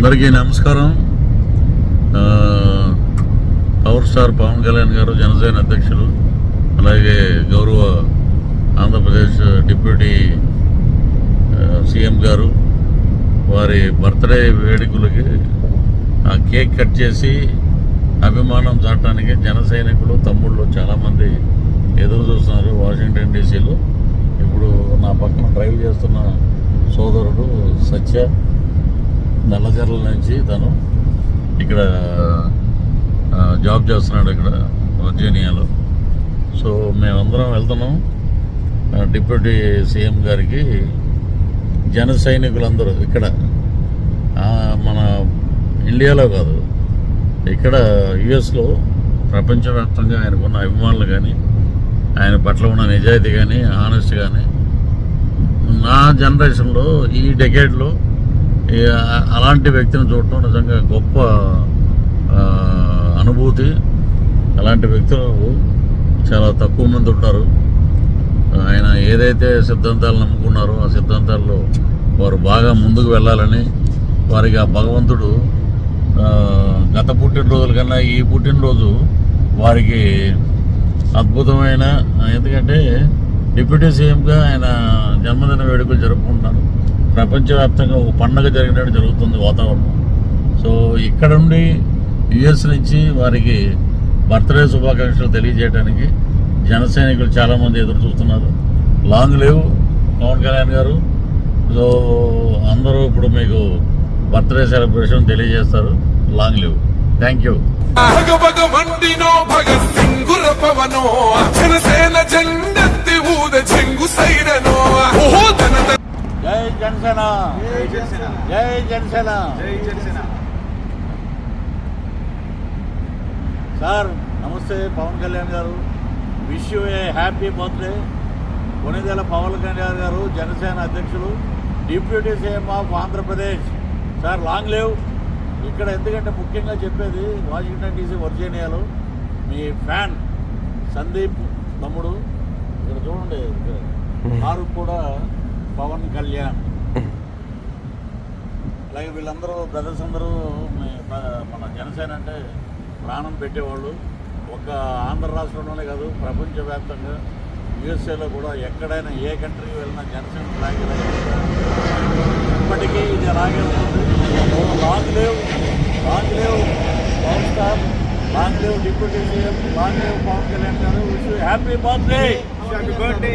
అందరికీ నమస్కారం. Power star Pawan Kalyan garu Janasena అధ్యక్షులు అలాగే గౌరవ ఆంధ్రప్రదేశ్ డిప్యూటీ సీఎం గారు వారి బర్త్డే వేడుకలకి ఆ కేక్ కట్ చేసి అభిమానం చాటడానికి జన సైనికులు తమ్ముళ్ళు చాలామంది ఎదురు చూస్తున్నారు వాషింగ్టన్ డీసీలో. ఇప్పుడు నా పక్కన డ్రైవ్ చేస్తున్న సోదరుడు సత్య. నల్లజర్ల నుంచి తను ఇక్కడ జాబ్ చేస్తున్నాడు ఇక్కడ వర్జీనియాలో. సో మేమందరం వెళ్తున్నాం. డిప్యూటీ సీఎం గారికి జన సైనికులందరూ ఇక్కడ మన ఇండియాలో కాదు ఇక్కడ యుఎస్లో ప్రపంచవ్యాప్తంగా ఆయనకున్న అభిమానులు కానీ ఆయన పట్ల ఉన్న నిజాయితీ కానీ ఆనెస్ట్ కానీ నా జనరేషన్లో ఈ డెకేడ్లో అలాంటి వ్యక్తిని చూడటం నిజంగా గొప్ప అనుభూతి. అలాంటి వ్యక్తులు చాలా తక్కువ మంది ఉంటారు. ఆయన ఏదైతే సిద్ధాంతాలు నమ్ముకున్నారో ఆ సిద్ధాంతాల్లో వారు బాగా ముందుకు వెళ్ళాలని వారికి ఆ భగవంతుడు గత పుట్టినరోజుల కన్నా ఈ పుట్టినరోజు వారికి అద్భుతమైన ఎందుకంటే డిప్యూటీ సీఎంగా ఆయన జన్మదిన వేడుకలు జరుపుకుంటున్నారు. ప్రపంచవ్యాప్తంగా ఒక పండగ జరిగినట్టు జరుగుతుంది వాతావరణం. సో ఇక్కడ నుండి యుఎస్ నుంచి వారికి బర్త్డే శుభాకాంక్షలు తెలియజేయడానికి జన సైనికులు చాలామంది ఎదురు చూస్తున్నారు. లాంగ్ లేవు పవన్ కళ్యాణ్ గారు. సో అందరూ ఇప్పుడు మీకు బర్త్డే సెలబ్రేషన్ తెలియజేస్తారు. Long live. Thank you. భగ భగ మండినో సింగుర పవనో జనసేన జనసేన. జై జనసేన. సార్ నమస్తే Pawan Kalyan garu. Wish you a happy birthday Konidela Pawan Kalyan garu Janasena అధ్యక్షులు deputy CM of Andhra Pradesh. Sir long live ఇక్కడ ఎందుకంటే ముఖ్యంగా చెప్పేది వాషింగ్టన్ డీసీ వర్జీనియాలో మీ ఫ్యాన్ సందీప్ తమ్ముడు. ఇక్కడ చూడండి కారు కూడా పవన్ కళ్యాణ్. అలాగే వీళ్ళందరూ బ్రదర్స్ అందరూ మన జనసేన అంటే ప్రాణం పెట్టేవాళ్ళు. ఒక ఆంధ్ర రాష్ట్రంలోనే కాదు ప్రపంచవ్యాప్తంగా యుఎస్ఏలో కూడా ఎక్కడైనా ఏ కంట్రీకి వెళ్ళినా జనసేన ఫ్లాగ్ ఇప్పటికీ ఇది అలాగే ఉంటుంది long live long live power star long live deputy CM long live Pawan Kalyan garu. Happy birthday happy birthday